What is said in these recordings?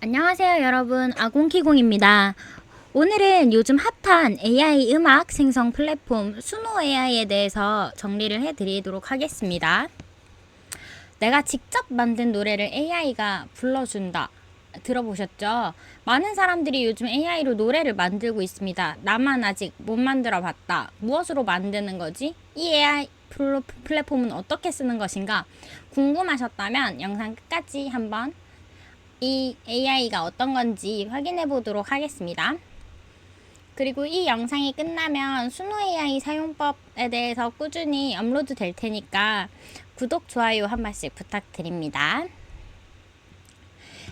안녕하세요 여러분 아공키공입니다. 오늘은 요즘 핫한 AI 음악 생성 플랫폼 수노 AI에 대해서 정리를 해드리도록 하겠습니다. 내가 직접 만든 노래를 AI가 불러준다. 들어보셨죠? 많은 사람들이 요즘 AI로 노래를 만들고 있습니다. 나만 아직 못 만들어 봤다. 무엇으로 만드는 거지? 이 AI 플랫폼은 어떻게 쓰는 것인가? 궁금하셨다면 영상 끝까지 한번 이 AI가 어떤 건지 확인해 보도록 하겠습니다. 그리고 이 영상이 끝나면 수노 AI 사용법에 대해서 꾸준히 업로드 될 테니까 구독, 좋아요 한 번씩 부탁드립니다.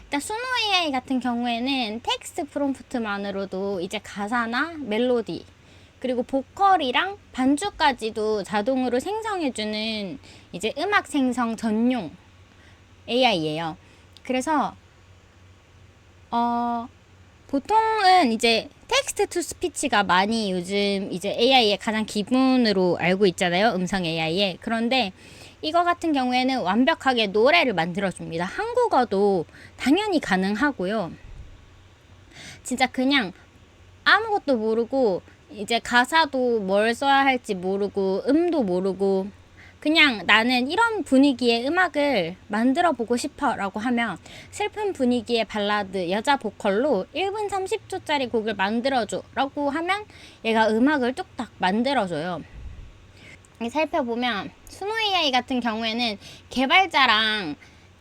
일단 수노 AI 같은 경우에는 텍스트 프롬프트만으로도 이제 가사나 멜로디 그리고 보컬이랑 반주까지도 자동으로 생성해주는 이제 음악 생성 전용 AI예요. 그래서 어, 보통은 이제 텍스트 투 스피치가 많이 요즘 이제 AI의 가장 기본으로 알고 있잖아요. 음성 AI에. 그런데 이거 같은 경우에는 완벽하게 노래를 만들어 줍니다. 한국어도 당연히 가능하고요. 진짜 그냥 아무것도 모르고 이제 가사도 뭘 써야 할지 모르고 음도 모르고 그냥 나는 이런 분위기의 음악을 만들어 보고 싶어 라고 하면 슬픈 분위기의 발라드 여자 보컬로 1분 30초짜리 곡을 만들어줘 라고 하면 얘가 음악을 뚝딱 만들어줘요. 이 살펴보면 AI 같은 경우에는 개발자랑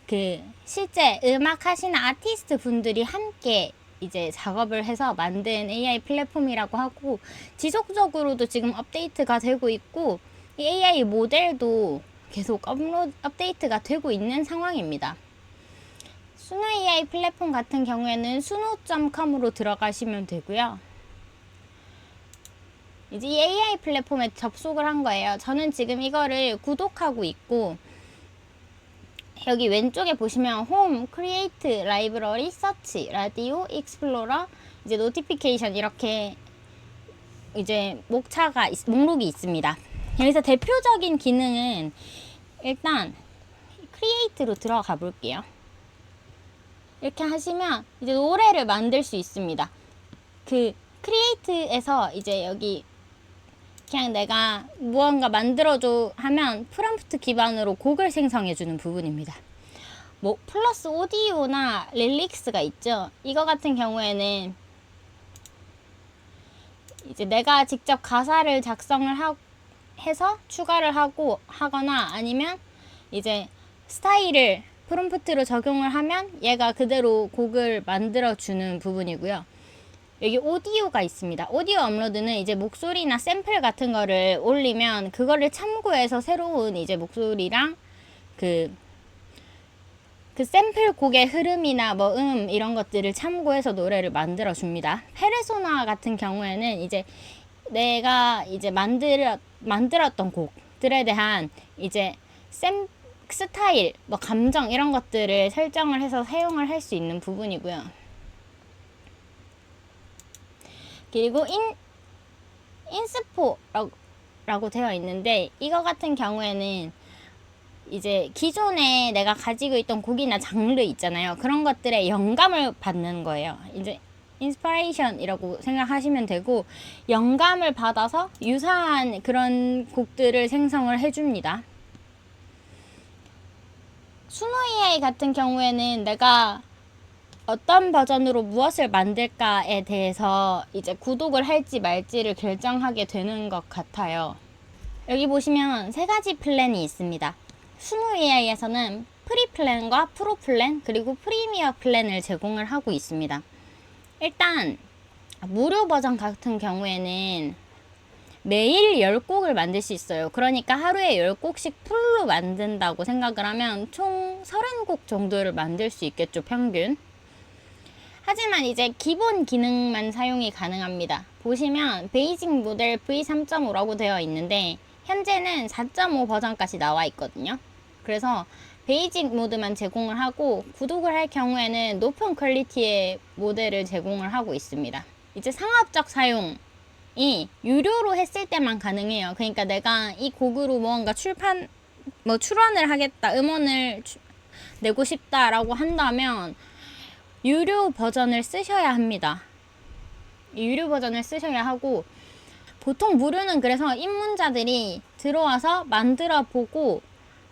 그 실제 음악 하시는 아티스트 분들이 함께 이제 작업을 해서 만든 AI 플랫폼이라고 하고 지속적으로도 지금 업데이트가 되고 있고 이 AI 모델도 계속 업로드, 업데이트가 되고 있는 상황입니다. 수노 AI 플랫폼 같은 경우에는 수노.com으로 들어가시면 되고요. 이제 이 AI 플랫폼에 접속을 한 거예요. 저는 지금 이거를 구독하고 있고 여기 왼쪽에 보시면 홈, 크리에이트, 라이브러리, 서치, 라디오, 익스플로러, 이제 노티피케이션 이렇게 이제 목차가 있- 목록이 있습니다. 여기서 대표적인 기능은 일단 크리에이트로 들어가 볼게요. 이렇게 하시면 이제 노래를 만들 수 있습니다. 그 크리에이트에서 이제 여기 그냥 내가 무언가 만들어줘 하면 프롬프트 기반으로 곡을 생성해주는 부분입니다. 뭐 플러스 오디오나 릴릭스가 있죠. 이거 같은 경우에는 이제 내가 직접 가사를 작성을 하, 해서 추가를 하고 하거나 아니면 이제 스타일을 프롬프트로 적용을 하면 얘가 그대로 곡을 만들어 주는 부분이고요. 여기 오디오가 있습니다. 오디오 업로드는 이제 목소리나 샘플 같은 거를 올리면 그거를 참고해서 새로운 이제 목소리랑 그, 그 샘플 곡의 흐름이나 뭐 음 이런 것들을 참고해서 노래를 만들어 줍니다. 페르소나 같은 경우에는 이제 내가 이제 만들었, 만들었던 곡들에 대한 이제 샘, 스타일, 뭐 감정 이런 것들을 설정을 해서 사용을 할 수 있는 부분이고요. 그리고 인 인스포라고 라고 되어 있는데 이거 같은 경우에는 이제 기존에 내가 가지고 있던 곡이나 장르 있잖아요. 그런 것들의 영감을 받는 거예요. 이제 인스파레이션이라고 생각하시면 되고 영감을 받아서 유사한 그런 곡들을 생성을 해줍니다. 수노 AI 같은 경우에는 내가 어떤 버전으로 무엇을 만들까에 대해서 이제 구독을 할지 말지를 결정하게 되는 것 같아요. 여기 보시면 세 가지 플랜이 있습니다. 수노 AI에서는 프리 플랜과 프로 플랜 그리고 프리미어 플랜을 제공을 하고 있습니다. 일단 무료 버전 같은 경우에는 매일 10곡을 만들 수 있어요. 그러니까 하루에 10곡씩 풀로 만든다고 생각을 하면 총 30곡 정도를 만들 수 있겠죠, 평균. 하지만 이제 기본 기능만 사용이 가능합니다. 보시면 베이직 모델 V3.5라고 되어 있는데 현재는 4.5 버전까지 나와 있거든요. 그래서 베이직 모드만 제공을 하고 구독을 할 경우에는 높은 퀄리티의 모델을 제공을 하고 있습니다. 이제 상업적 사용 이 유료로 했을 때만 가능해요. 그러니까 내가 이 곡으로 무언가 출판 뭐 출원을 하겠다, 음원을 주- 내고 싶다라고 한다면 유료 버전을 쓰셔야 합니다. 이 유료 버전을 쓰셔야 하고 보통 무료는 그래서 입문자들이 들어와서 만들어 보고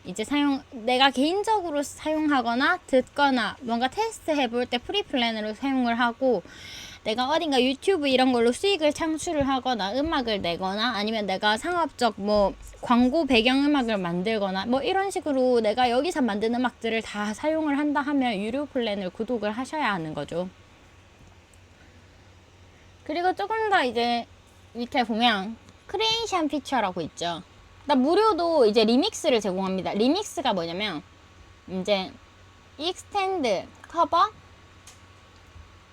이제 사용 내가 개인적으로 사용하거나 듣거나 뭔가 테스트 해 볼 때 프리 플랜으로 사용을 하고 내가 어딘가 유튜브 이런 걸로 수익을 창출을 하거나 음악을 내거나 아니면 내가 상업적 뭐 광고 배경 음악을 만들거나 뭐 이런 식으로 내가 여기서 만든 음악들을 다 사용을 한다 하면 유료 플랜을 구독을 하셔야 하는 거죠. 그리고 조금 더 이제 밑에 보면 크리에이션 피처라고 있죠. 나 무료도 이제 리믹스를 제공합니다. 리믹스가 뭐냐면 이제 익스텐드 커버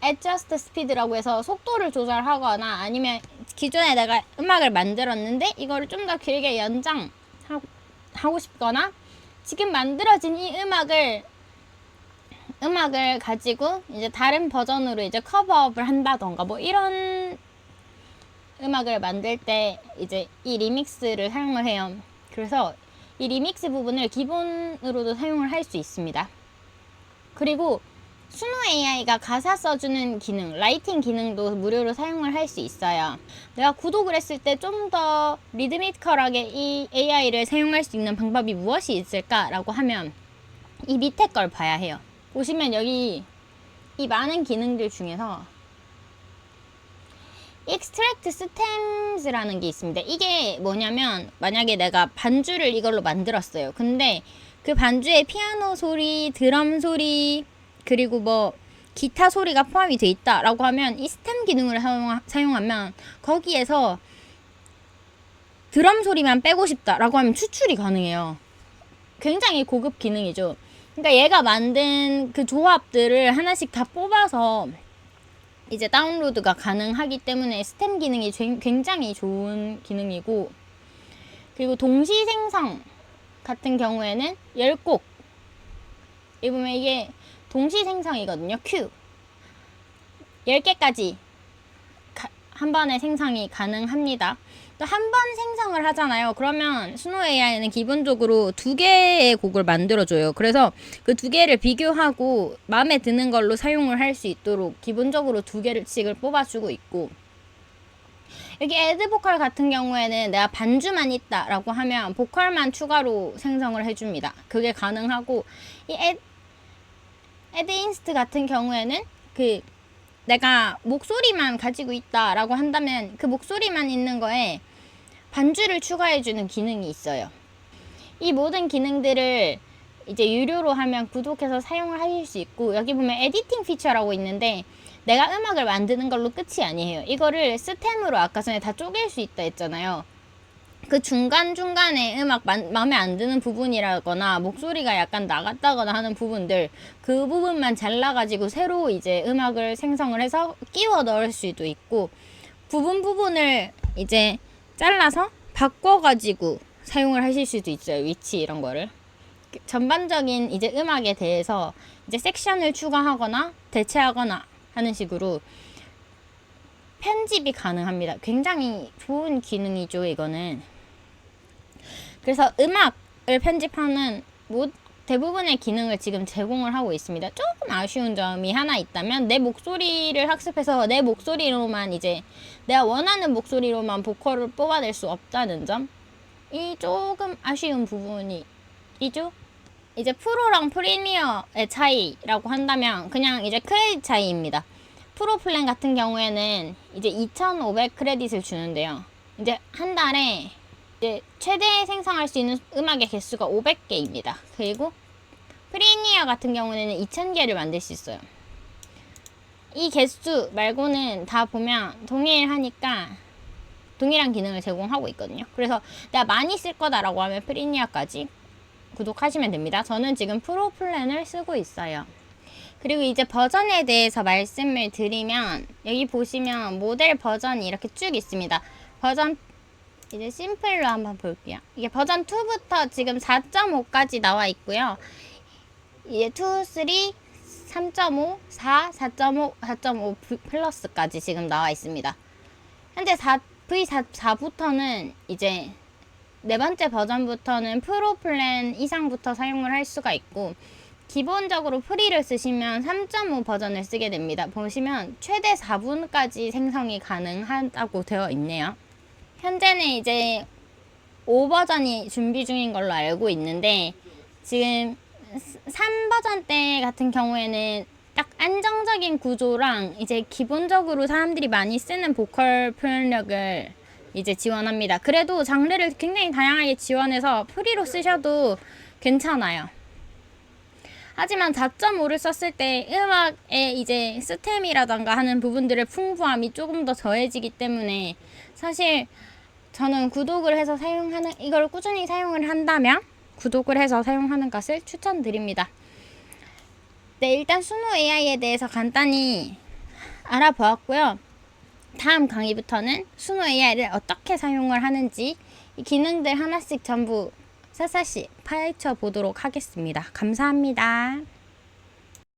adjust speed라고 해서 속도를 조절하거나 아니면 기존에 내가 음악을 만들었는데 이거를 좀 더 길게 연장하고 싶거나 지금 만들어진 이 음악을 음악을 가지고 이제 다른 버전으로 이제 커버업을 한다던가 뭐 이런 음악을 만들 때 이제 이 리믹스를 사용을 해요. 그래서 이 리믹스 부분을 기본으로도 사용을 할 수 있습니다. 그리고 수노 AI가 가사 써주는 기능, 라이팅 기능도 무료로 사용을 할 수 있어요. 내가 구독을 했을 때 좀 더 리드미컬하게 이 AI를 사용할 수 있는 방법이 무엇이 있을까라고 하면 이 밑에 걸 봐야 해요. 보시면 여기 이 많은 기능들 중에서 extract stems라는 게 있습니다. 이게 뭐냐면 만약에 내가 반주를 이걸로 만들었어요. 근데 그 반주에 피아노 소리, 드럼 소리, 그리고 뭐 기타 소리가 포함이 돼 있다라고 하면 이 스템 기능을 사용, 사용하면 거기에서 드럼 소리만 빼고 싶다라고 하면 추출이 가능해요. 굉장히 고급 기능이죠. 그러니까 얘가 만든 그 조합들을 하나씩 다 뽑아서 이제 다운로드가 가능하기 때문에 스템 기능이 굉장히 좋은 기능이고 그리고 동시 생성 같은 경우에는 10곡. 이 보면 이게 동시 생성이거든요. 큐 10개까지 한 번에 생성이 가능합니다. 또 한 번 생성을 하잖아요. 그러면 스노 AI는 기본적으로 두 개의 곡을 만들어줘요. 그래서 그 두 개를 비교하고 마음에 드는 걸로 사용을 할 수 있도록 기본적으로 두 개씩을 뽑아주고 있고 여기 애드 보컬 같은 경우에는 내가 반주만 있다라고 하면 보컬만 추가로 생성을 해줍니다. 그게 가능하고 이 애, 애드 인스트 같은 경우에는 그 내가 목소리만 가지고 있다라고 한다면 그 목소리만 있는 거에 반주를 추가해주는 기능이 있어요. 이 모든 기능들을 이제 유료로 하면 구독해서 사용을 하실 수 있고 여기 보면 에디팅 피처라고 있는데 내가 음악을 만드는 걸로 끝이 아니에요. 이거를 스템으로 아까 전에 다 쪼갤 수 있다 했잖아요. 그 중간중간에 음악 마, 마음에 안 드는 부분이라거나 목소리가 약간 나갔다거나 하는 부분들 그 부분만 잘라가지고 새로 이제 음악을 생성을 해서 끼워 넣을 수도 있고 부분 부분을 이제 잘라서 바꿔가지고 사용을 하실 수도 있어요. 위치 이런 거를. 전반적인 이제 음악에 대해서 이제 섹션을 추가하거나 대체하거나 하는 식으로 편집이 가능합니다. 굉장히 좋은 기능이죠, 이거는. 그래서 음악을 편집하는 뭐 대부분의 기능을 지금 제공을 하고 있습니다. 조금 아쉬운 점이 하나 있다면 내 목소리를 학습해서 내 목소리로만 이제 내가 원하는 목소리로만 보컬을 뽑아낼 수 없다는 점. 이 조금 아쉬운 부분이 이죠. 이제 프로랑 프리미어의 차이라고 한다면 그냥 이제 크레딧 차이입니다. 프로 플랜 같은 경우에는 이제 2,500 크레딧을 주는데요. 이제 한 달에 이제 최대 생성할 수 있는 음악의 개수가 500개입니다. 그리고 프리미어 같은 경우에는 2000개를 만들 수 있어요. 이 개수 말고는 다 보면 동일하니까 동일한 기능을 제공하고 있거든요. 그래서 내가 많이 쓸 거다라고 하면 프리미어까지 구독하시면 됩니다. 저는 지금 프로 플랜을 쓰고 있어요. 그리고 이제 버전에 대해서 말씀을 드리면 여기 보시면 모델 버전이 이렇게 쭉 있습니다. 버전 이제 심플로 한번 볼게요. 이게 버전 2부터 지금 4.5까지 나와 있고요. 이제 2, 3, 3.5, 4, 4.5, 4.5 플러스까지 지금 나와 있습니다. 현재 4, V4부터는 이제 네 번째 버전부터는 프로 플랜 이상부터 사용을 할 수가 있고 기본적으로 프리를 쓰시면 3.5 버전을 쓰게 됩니다. 보시면 최대 4분까지 생성이 가능하다고 되어 있네요. 현재는 이제 5버전이 준비 중인 걸로 알고 있는데 지금 3버전 때 같은 경우에는 딱 안정적인 구조랑 이제 기본적으로 사람들이 많이 쓰는 보컬 표현력을 이제 지원합니다. 그래도 장르를 굉장히 다양하게 지원해서 프리로 쓰셔도 괜찮아요. 하지만 4.5를 썼을 때 음악의 이제 스템이라던가 하는 부분들의 풍부함이 조금 더 더해지기 때문에 사실 저는 구독을 해서 사용하는 이걸 꾸준히 사용을 한다면 구독을 해서 사용하는 것을 추천드립니다. 네, 일단 수노 AI에 대해서 간단히 알아보았고요. 다음 강의부터는 수노 AI를 어떻게 사용을 하는지 이 기능들 하나씩 전부 샅샅이 파헤쳐 보도록 하겠습니다. 감사합니다.